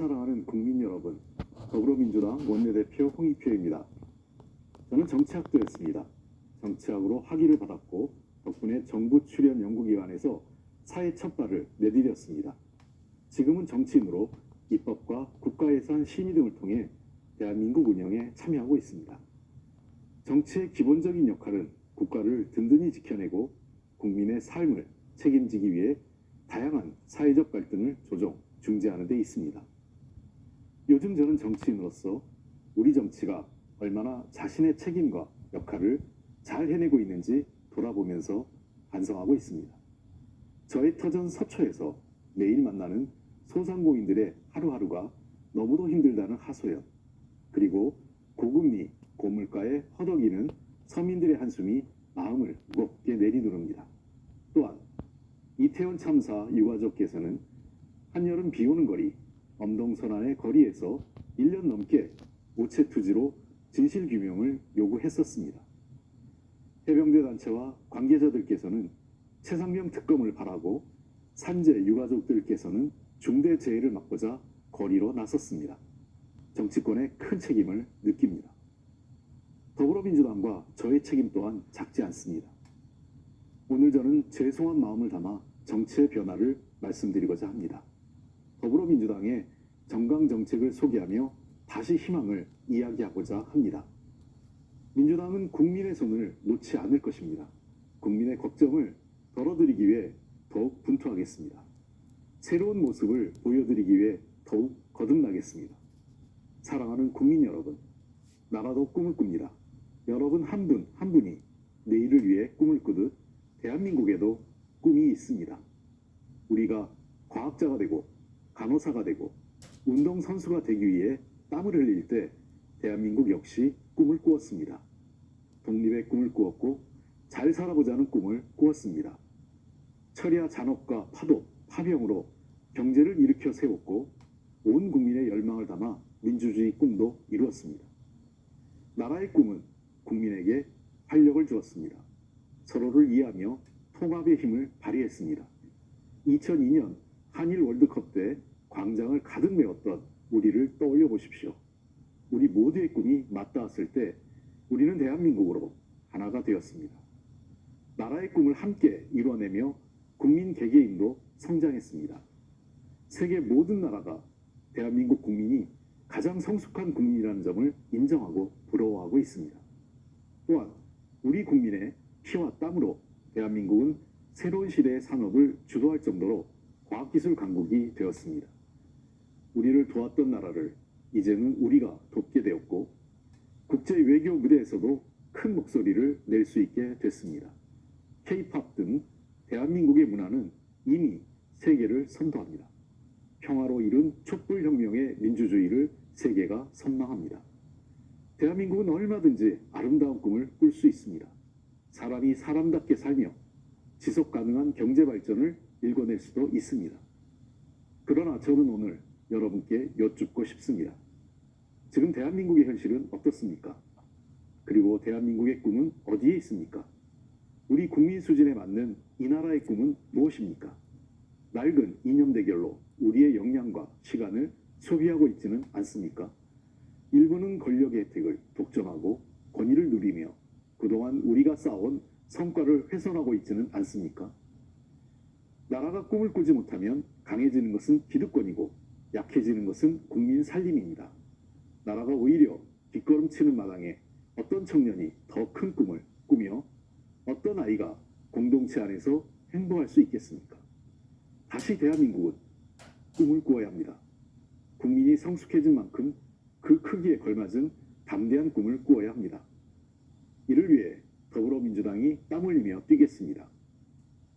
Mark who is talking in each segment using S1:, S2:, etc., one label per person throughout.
S1: 사랑하는 국민 여러분, 더불어민주당 원내대표 홍익표입니다. 저는 정치학도였습니다. 정치학으로 학위를 받았고 덕분에 정부 출연 연구기관에서 사회 첫 발을 내디뎠습니다. 지금은 정치인으로 입법과 국가예산 심의 등을 통해 대한민국 운영에 참여하고 있습니다. 정치의 기본적인 역할은 국가를 든든히 지켜내고 국민의 삶을 책임지기 위해 다양한 사회적 갈등을 조정, 중재하는 데 있습니다. 요즘 저는 정치인으로서 우리 정치가 얼마나 자신의 책임과 역할을 잘 해내고 있는지 돌아보면서 반성하고 있습니다. 저의 터전 서초에서 매일 만나는 소상공인들의 하루하루가 너무도 힘들다는 하소연, 그리고 고금리, 고물가에 허덕이는 서민들의 한숨이 마음을 무겁게 내리누릅니다. 또한 이태원 참사 유가족께서는 한여름 비 오는 거리, 엄동선안의 거리에서 1년 넘게 우체 투지로 진실 규명을 요구했었습니다. 해병대 단체와 관계자들께서는 최상병 특검을 바라고 산재 유가족들께서는 중대 재해를 막고자 거리로 나섰습니다. 정치권의 큰 책임을 느낍니다. 더불어민주당과 저의 책임 또한 작지 않습니다. 오늘 저는 죄송한 마음을 담아 정치의 변화를 말씀드리고자 합니다. 더불어민주당의 정강 정책을 소개하며 다시 희망을 이야기하고자 합니다. 민주당은 국민의 손을 놓지 않을 것입니다. 국민의 걱정을 덜어드리기 위해 더욱 분투하겠습니다. 새로운 모습을 보여드리기 위해 더욱 거듭나겠습니다. 사랑하는 국민 여러분, 나라도 꿈을 꿉니다. 여러분 한 분 한 분이 내일을 위해 꿈을 꾸듯 대한민국에도 꿈이 있습니다. 우리가 과학자가 되고 간호사가 되고 운동선수가 되기 위해 땀을 흘릴 때 대한민국 역시 꿈을 꾸었습니다. 독립의 꿈을 꾸었고 잘 살아보자는 꿈을 꾸었습니다. 철야 잔업과 파도, 파병으로 경제를 일으켜 세웠고 온 국민의 열망을 담아 민주주의 꿈도 이루었습니다. 나라의 꿈은 국민에게 활력을 주었습니다. 서로를 이해하며 통합의 힘을 발휘했습니다. 2002년 한일 월드컵 때 광장을 가득 메웠던 우리를 떠올려 보십시오. 우리 모두의 꿈이 맞닿았을 때 우리는 대한민국으로 하나가 되었습니다. 나라의 꿈을 함께 이뤄내며 국민 개개인도 성장했습니다. 세계 모든 나라가 대한민국 국민이 가장 성숙한 국민이라는 점을 인정하고 부러워하고 있습니다. 또한 우리 국민의 피와 땀으로 대한민국은 새로운 시대의 산업을 주도할 정도로 과학기술 강국이 되었습니다. 우리를 도왔던 나라를 이제는 우리가 돕게 되었고 국제 외교 무대에서도 큰 목소리를 낼 수 있게 됐습니다. K-팝 등 대한민국의 문화는 이미 세계를 선도합니다. 평화로 이룬 촛불혁명의 민주주의를 세계가 선망합니다. 대한민국은 얼마든지 아름다운 꿈을 꿀 수 있습니다. 사람이 사람답게 살며 지속 가능한 경제 발전을 일궈낼 수도 있습니다. 그러나 저는 오늘 여러분께 여쭙고 싶습니다. 지금 대한민국의 현실은 어떻습니까? 그리고 대한민국의 꿈은 어디에 있습니까? 우리 국민 수준에 맞는 이 나라의 꿈은 무엇입니까? 낡은 이념 대결로 우리의 역량과 시간을 소비하고 있지는 않습니까? 일부는 권력의 혜택을 독점하고 권위를 누리며 그동안 우리가 쌓아온 성과를 훼손하고 있지는 않습니까? 나라가 꿈을 꾸지 못하면 강해지는 것은 기득권이고 약해지는 것은 국민 살림입니다. 나라가 오히려 뒷걸음치는 마당에 어떤 청년이 더 큰 꿈을 꾸며 어떤 아이가 공동체 안에서 행복할 수 있겠습니까? 다시 대한민국은 꿈을 꾸어야 합니다. 국민이 성숙해진 만큼 그 크기에 걸맞은 담대한 꿈을 꾸어야 합니다. 이를 위해 더불어민주당이 땀 흘리며 뛰겠습니다.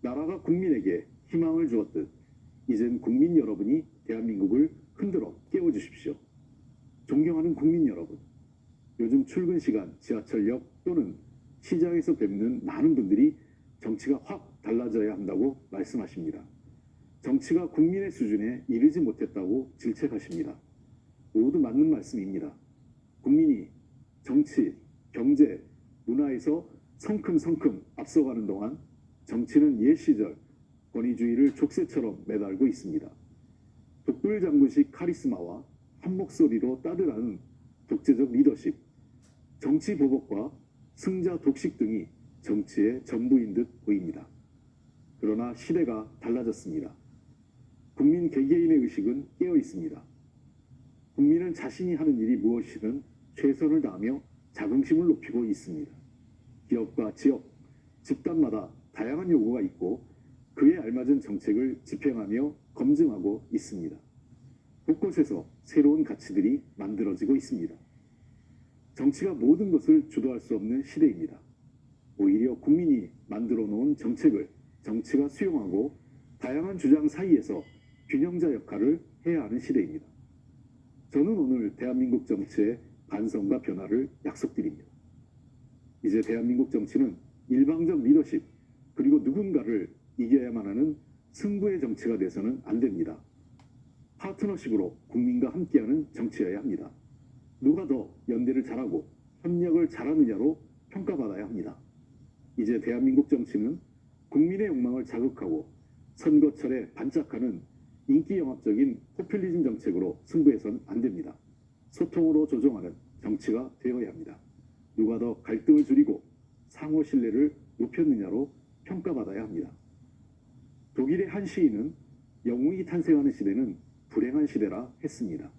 S1: 나라가 국민에게 희망을 주었듯 이젠 국민 여러분이 대한민국을 흔들어 깨워주십시오. 존경하는 국민 여러분, 요즘 출근 시간 지하철역 또는 시장에서 뵙는 많은 분들이 정치가 확 달라져야 한다고 말씀하십니다. 정치가 국민의 수준에 이르지 못했다고 질책하십니다. 모두 맞는 말씀입니다. 국민이 정치, 경제, 문화에서 성큼성큼 앞서가는 동안 정치는 옛 시절 권위주의를 족쇄처럼 매달고 있습니다. 독불 장군식 카리스마와 한 목소리로 따르라는 독재적 리더십, 정치 보복과 승자 독식 등이 정치의 전부인 듯 보입니다. 그러나 시대가 달라졌습니다. 국민 개개인의 의식은 깨어 있습니다. 국민은 자신이 하는 일이 무엇이든 최선을 다하며 자긍심을 높이고 있습니다. 기업과 지역, 집단마다 다양한 요구가 있고 그에 알맞은 정책을 집행하며 검증하고 있습니다. 곳곳에서 새로운 가치들이 만들어지고 있습니다. 정치가 모든 것을 주도할 수 없는 시대입니다. 오히려 국민이 만들어 놓은 정책을 정치가 수용하고 다양한 주장 사이에서 균형자 역할을 해야 하는 시대입니다. 저는 오늘 대한민국 정치의 반성과 변화를 약속드립니다. 이제 대한민국 정치는 일방적 리더십 그리고 누군가를 이겨야만 하는 승부의 정치가 돼서는 안 됩니다. 파트너십으로 국민과 함께하는 정치여야 합니다. 누가 더 연대를 잘하고 협력을 잘하느냐로 평가받아야 합니다. 이제 대한민국 정치는 국민의 욕망을 자극하고 선거철에 반짝하는 인기 영합적인 포퓰리즘 정책으로 승부해선 안 됩니다. 소통으로 조정하는 정치가 되어야 합니다. 누가 더 갈등을 줄이고 상호 신뢰를 높였느냐로 평가받아야 합니다. 독일의 한 시인은 영웅이 탄생하는 시대는 불행한 시대라 했습니다.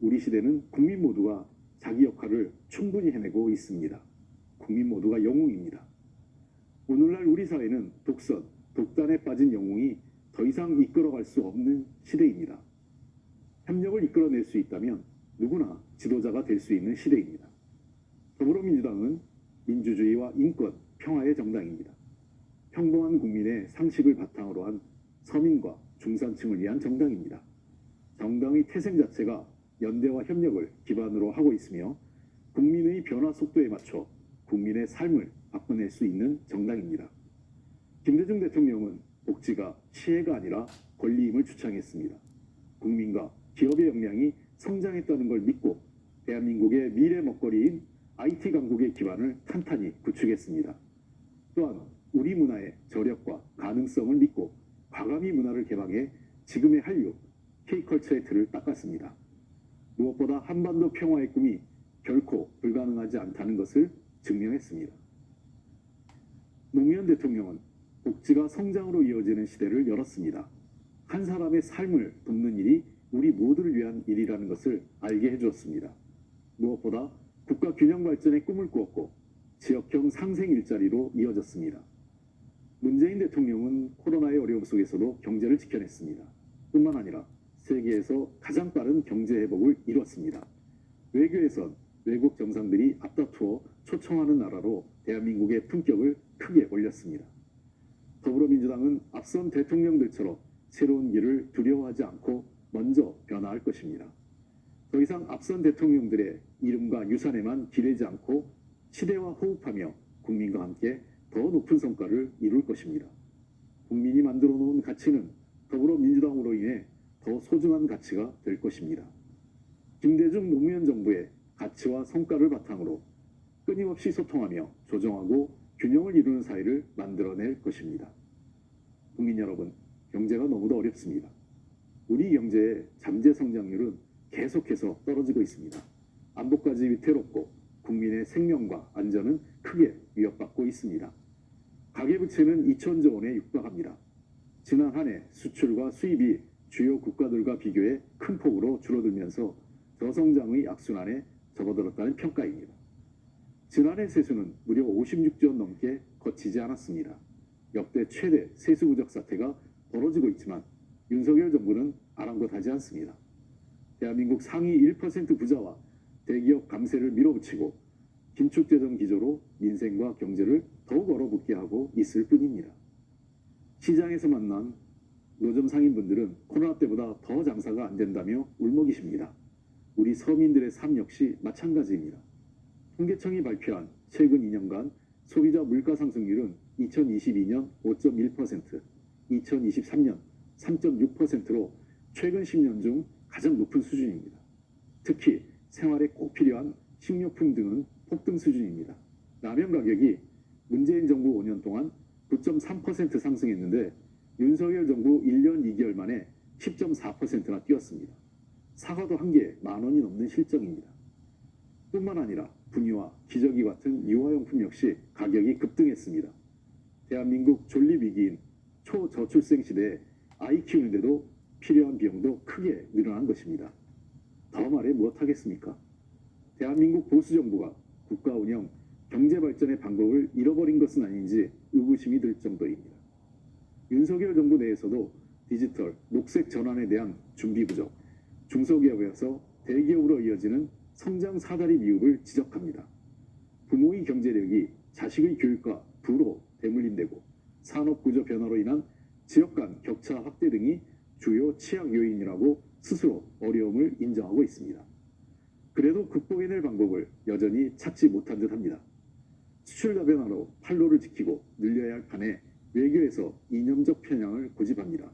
S1: 우리 시대는 국민 모두가 자기 역할을 충분히 해내고 있습니다. 국민 모두가 영웅입니다. 오늘날 우리 사회는 독선, 독단에 빠진 영웅이 더 이상 이끌어갈 수 없는 시대입니다. 협력을 이끌어낼 수 있다면 누구나 지도자가 될 수 있는 시대입니다. 더불어민주당은 민주주의와 인권, 평화의 정당입니다. 평범한 국민의 상식을 바탕으로 한 서민과 중산층을 위한 정당입니다. 정당의 태생 자체가 연대와 협력을 기반으로 하고 있으며 국민의 변화 속도에 맞춰 국민의 삶을 바꿔낼 수 있는 정당입니다. 김대중 대통령은 복지가 시혜가 아니라 권리임을 주창했습니다. 국민과 기업의 역량이 성장했다는 걸 믿고 대한민국의 미래 먹거리인 IT 강국의 기반을 탄탄히 구축했습니다. 또한 우리 문화의 저력과 가능성을 믿고 과감히 문화를 개방해 지금의 한류 K컬처의 틀을 닦았습니다. 무엇보다 한반도 평화의 꿈이 결코 불가능하지 않다는 것을 증명했습니다. 노무현 대통령은 복지가 성장으로 이어지는 시대를 열었습니다. 한 사람의 삶을 돕는 일이 우리 모두를 위한 일이라는 것을 알게 해주었습니다. 무엇보다 국가 균형 발전의 꿈을 꾸었고 지역형 상생 일자리로 이어졌습니다. 문재인 대통령은 코로나의 어려움 속에서도 경제를 지켜냈습니다. 뿐만 아니라 세계에서 가장 빠른 경제 회복을 이뤘습니다. 외교에선 외국 정상들이 앞다투어 초청하는 나라로 대한민국의 품격을 크게 올렸습니다. 더불어민주당은 앞선 대통령들처럼 새로운 길을 두려워하지 않고 먼저 변화할 것입니다. 더 이상 앞선 대통령들의 이름과 유산에만 기대지 않고 시대와 호흡하며 국민과 함께 더 높은 성과를 이룰 것입니다. 국민이 만들어 놓은 가치는 더불어민주당으로 인해 더 소중한 가치가 될 것입니다. 김대중 노무현 정부의 가치와 성과를 바탕으로 끊임없이 소통하며 조정하고 균형을 이루는 사회를 만들어낼 것입니다. 국민 여러분, 경제가 너무도 어렵습니다. 우리 경제의 잠재 성장률은 계속해서 떨어지고 있습니다. 안보까지 위태롭고 국민의 생명과 안전은 크게 위협받고 있습니다. 가계부채는 2천조 원에 육박합니다. 지난 한 해 수출과 수입이 주요 국가들과 비교해 큰 폭으로 줄어들면서 저성장의 악순환에 접어들었다는 평가입니다. 지난해 세수는 무려 56조 원 넘게 거치지 않았습니다. 역대 최대 세수 부족 사태가 벌어지고 있지만 윤석열 정부는 아랑곳하지 않습니다. 대한민국 상위 1% 부자와 대기업 감세를 밀어붙이고 긴축재정 기조로 민생과 경제를 더욱 얼어붙게 하고 있을 뿐입니다. 시장에서 만난 노점 상인분들은 코로나 때보다 더 장사가 안 된다며 울먹이십니다. 우리 서민들의 삶 역시 마찬가지입니다. 통계청이 발표한 최근 2년간 소비자 물가 상승률은 2022년 5.1%, 2023년 3.6%로 최근 10년 중 가장 높은 수준입니다. 특히 생활에 꼭 필요한 식료품 등은 폭등 수준입니다. 라면 가격이 문재인 정부 5년 동안 9.3% 상승했는데 윤석열 정부 1년 2개월 만에 10.4%나 뛰었습니다. 사과도 한 개에 만 원이 넘는 실정입니다. 뿐만 아니라 분유와 기저귀 같은 유아용품 역시 가격이 급등했습니다. 대한민국 존립 위기인 초저출생 시대에 아이 키우는데도 필요한 비용도 크게 늘어난 것입니다. 더 말해 무엇하겠습니까? 대한민국 보수 정부가 국가 운영, 경제 발전의 방법을 잃어버린 것은 아닌지 의구심이 들 정도입니다. 윤석열 정부 내에서도 디지털, 녹색 전환에 대한 준비 부족, 중소기업에서 대기업으로 이어지는 성장 사다리 미흡을 지적합니다. 부모의 경제력이 자식의 교육과 부로 대물림되고 산업 구조 변화로 인한 지역 간 격차 확대 등이 주요 취약 요인이라고 스스로 어려움을 인정하고 있습니다. 그래도 극복해낼 방법을 여전히 찾지 못한 듯 합니다. 수출자 변화로 판로를 지키고 늘려야 할 판에 외교에서 이념적 편향을 고집합니다.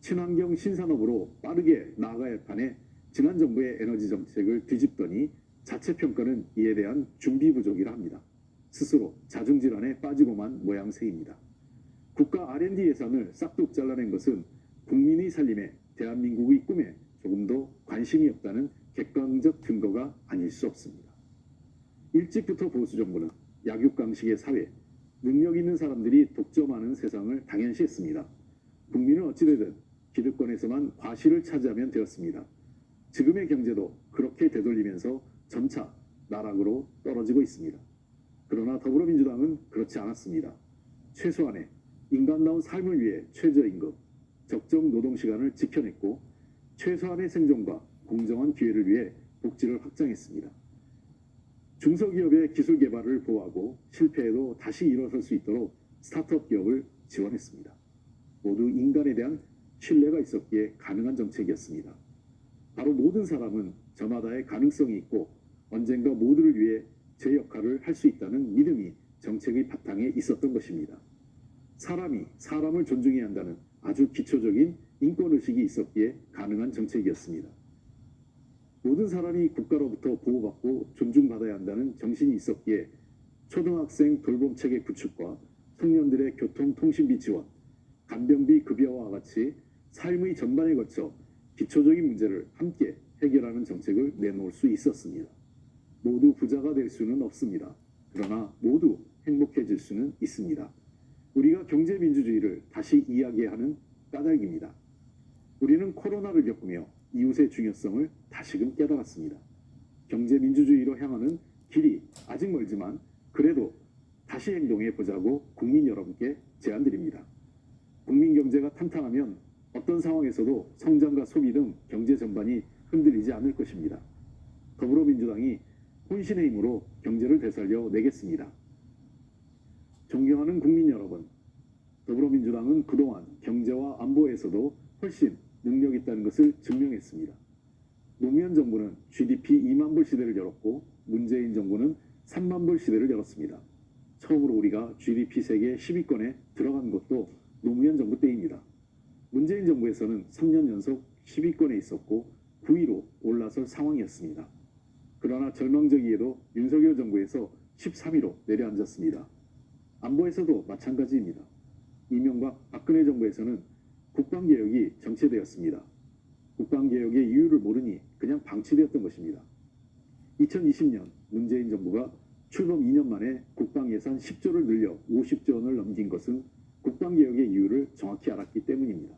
S1: 친환경 신산업으로 빠르게 나아가야 할 판에 지난 정부의 에너지 정책을 뒤집더니 자체 평가는 이에 대한 준비 부족이라 합니다. 스스로 자중질환에 빠지고만 모양새입니다. 국가 R&D 예산을 싹둑 잘라낸 것은 국민의 살림에 대한민국의 꿈에 조금도 관심이 없다는 객관적 증거가 아닐 수 없습니다. 일찍부터 보수 정부는 약육강식의 사회, 능력 있는 사람들이 독점하는 세상을 당연시했습니다. 국민은 어찌되든 기득권에서만 과실을 차지하면 되었습니다. 지금의 경제도 그렇게 되돌리면서 점차 나락으로 떨어지고 있습니다. 그러나 더불어민주당은 그렇지 않았습니다. 최소한의 인간다운 삶을 위해 최저임금, 적정 노동시간을 지켜냈고 최소한의 생존과 공정한 기회를 위해 복지를 확장했습니다. 중소기업의 기술 개발을 보호하고 실패해도 다시 일어설 수 있도록 스타트업 기업을 지원했습니다. 모두 인간에 대한 신뢰가 있었기에 가능한 정책이었습니다. 바로 모든 사람은 저마다의 가능성이 있고 언젠가 모두를 위해 제 역할을 할 수 있다는 믿음이 정책의 바탕에 있었던 것입니다. 사람이 사람을 존중해야 한다는 아주 기초적인 인권의식이 있었기에 가능한 정책이었습니다. 모든 사람이 국가로부터 보호받고 존중받아야 한다는 정신이 있었기에 초등학생 돌봄 체계 구축과 청년들의 교통통신비 지원, 간병비 급여와 같이 삶의 전반에 걸쳐 기초적인 문제를 함께 해결하는 정책을 내놓을 수 있었습니다. 모두 부자가 될 수는 없습니다. 그러나 모두 행복해질 수는 있습니다. 우리가 경제민주주의를 다시 이야기하는 까닭입니다. 우리는 코로나를 겪으며 이웃의 중요성을 다시금 깨달았습니다. 경제 민주주의로 향하는 길이 아직 멀지만 그래도 다시 행동해 보자고 국민 여러분께 제안드립니다. 국민 경제가 탄탄하면 어떤 상황에서도 성장과 소비 등 경제 전반이 흔들리지 않을 것입니다. 더불어민주당이 혼신의 힘으로 경제를 되살려 내겠습니다. 존경하는 국민 여러분, 더불어민주당은 그동안 경제와 안보에서도 훨씬 능력 있다는 것을 증명했습니다. 노무현 정부는 GDP 2만 불 시대를 열었고 문재인 정부는 3만 불 시대를 열었습니다. 처음으로 우리가 GDP 세계 10위권에 들어간 것도 노무현 정부 때입니다. 문재인 정부에서는 3년 연속 10위권에 있었고 9위로 올라설 상황이었습니다. 그러나 절망적이게도 윤석열 정부에서 13위로 내려앉았습니다. 안보에서도 마찬가지입니다. 이명박 박근혜 정부에서는 국방개혁이 정체되었습니다. 국방개혁의 이유를 모르니 그냥 방치되었던 것입니다. 2020년 문재인 정부가 출범 2년 만에 국방 예산 10조를 늘려 50조 원을 넘긴 것은 국방개혁의 이유를 정확히 알았기 때문입니다.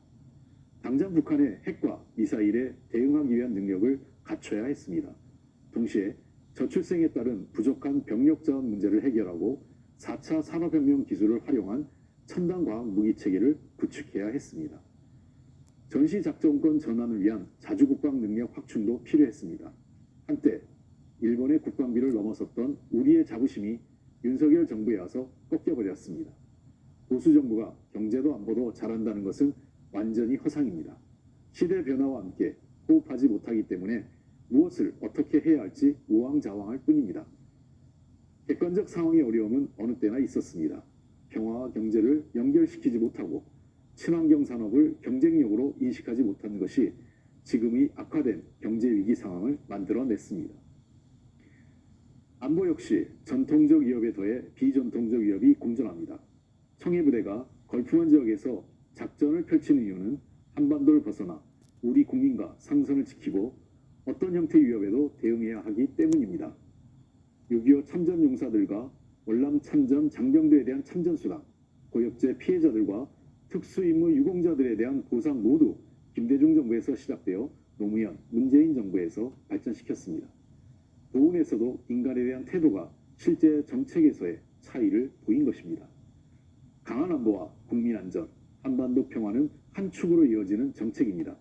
S1: 당장 북한의 핵과 미사일에 대응하기 위한 능력을 갖춰야 했습니다. 동시에 저출생에 따른 부족한 병력 자원 문제를 해결하고 4차 산업혁명 기술을 활용한 첨단 과학 무기 체계를 구축해야 했습니다. 전시 작전권 전환을 위한 자주국방 능력 확충도 필요했습니다. 한때 일본의 국방비를 넘어섰던 우리의 자부심이 윤석열 정부에 와서 꺾여버렸습니다. 보수 정부가 경제도 안보도 잘한다는 것은 완전히 허상입니다. 시대 변화와 함께 호흡하지 못하기 때문에 무엇을 어떻게 해야 할지 우왕좌왕할 뿐입니다. 객관적 상황의 어려움은 어느 때나 있었습니다. 평화와 경제를 연결시키지 못하고 친환경 산업을 경쟁력으로 인식하지 못한 것이 지금의 악화된 경제 위기 상황을 만들어냈습니다. 안보 역시 전통적 위협에 더해 비전통적 위협이 공존합니다. 청해부대가 걸프만 지역에서 작전을 펼치는 이유는 한반도를 벗어나 우리 국민과 상선을 지키고 어떤 형태의 위협에도 대응해야 하기 때문입니다. 6.25 참전 용사들과 월남 참전 장병들에 대한 참전 수당, 고엽제 피해자들과 특수임무 유공자들에 대한 보상 모두 김대중 정부에서 시작되어 노무현, 문재인 정부에서 발전시켰습니다. 도운에서도 인간에 대한 태도가 실제 정책에서의 차이를 보인 것입니다. 강한 안보와 국민 안전, 한반도 평화는 한 축으로 이어지는 정책입니다.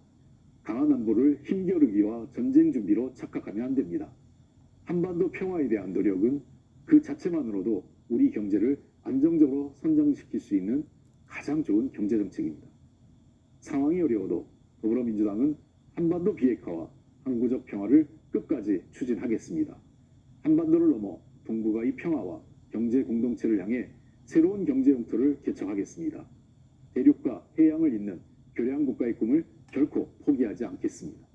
S1: 강한 안보를 힘겨루기와 전쟁 준비로 착각하면 안 됩니다. 한반도 평화에 대한 노력은 그 자체만으로도 우리 경제를 안정적으로 선장시킬 수 있는 가장 좋은 경제 정책입니다. 상황이 어려워도 더불어민주당은 한반도 비핵화와 항구적 평화를 끝까지 추진하겠습니다. 한반도를 넘어 동북아의 평화와 경제 공동체를 향해 새로운 경제 영토를 개척하겠습니다. 대륙과 해양을 잇는 교량 국가의 꿈을 결코 포기하지 않겠습니다.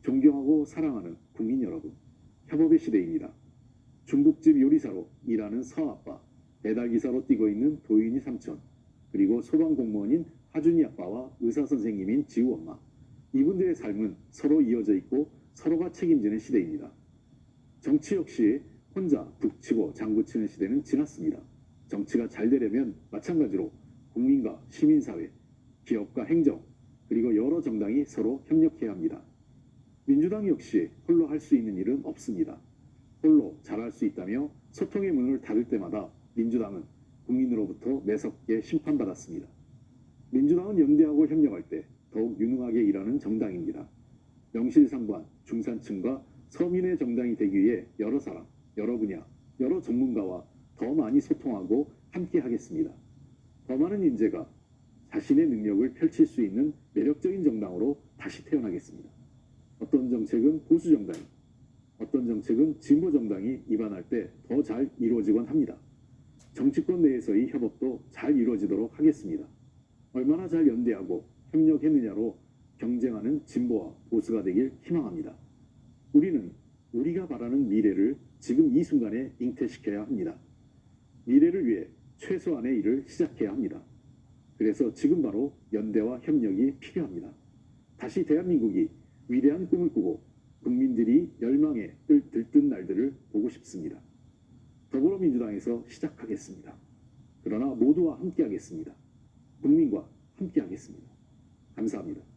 S1: 존경하고 사랑하는 국민 여러분, 협업의 시대입니다. 중국집 요리사로 일하는 서아빠, 배달기사로 뛰고 있는 도윤이 삼촌, 그리고 소방 공무원인 하준이 아빠와 의사 선생님인 지우 엄마. 이분들의 삶은 서로 이어져 있고 서로가 책임지는 시대입니다. 정치 역시 혼자 북치고 장구치는 시대는 지났습니다. 정치가 잘 되려면 마찬가지로 국민과 시민사회, 기업과 행정, 그리고 여러 정당이 서로 협력해야 합니다. 민주당 역시 홀로 할 수 있는 일은 없습니다. 홀로 잘할 수 있다며 소통의 문을 닫을 때마다 민주당은 국민으로부터 매섭게 심판받았습니다. 민주당은 연대하고 협력할 때 더욱 유능하게 일하는 정당입니다. 명실상부한 중산층과 서민의 정당이 되기 위해 여러 사람, 여러 분야, 여러 전문가와 더 많이 소통하고 함께 하겠습니다. 더 많은 인재가 자신의 능력을 펼칠 수 있는 매력적인 정당으로 다시 태어나겠습니다. 어떤 정책은 보수 정당이, 어떤 정책은 진보 정당이 입안할 때 더 잘 이루어지곤 합니다. 정치권 내에서의 협업도 잘 이루어지도록 하겠습니다. 얼마나 잘 연대하고 협력했느냐로 경쟁하는 진보와 보수가 되길 희망합니다. 우리는 우리가 바라는 미래를 지금 이 순간에 잉태시켜야 합니다. 미래를 위해 최소한의 일을 시작해야 합니다. 그래서 지금 바로 연대와 협력이 필요합니다. 다시 대한민국이 위대한 꿈을 꾸고 국민들이 열망에 뜰- 들뜬 날들을 보고 싶습니다. 더불어민주당에서 시작하겠습니다. 그러나 모두와 함께하겠습니다. 국민과 함께하겠습니다. 감사합니다.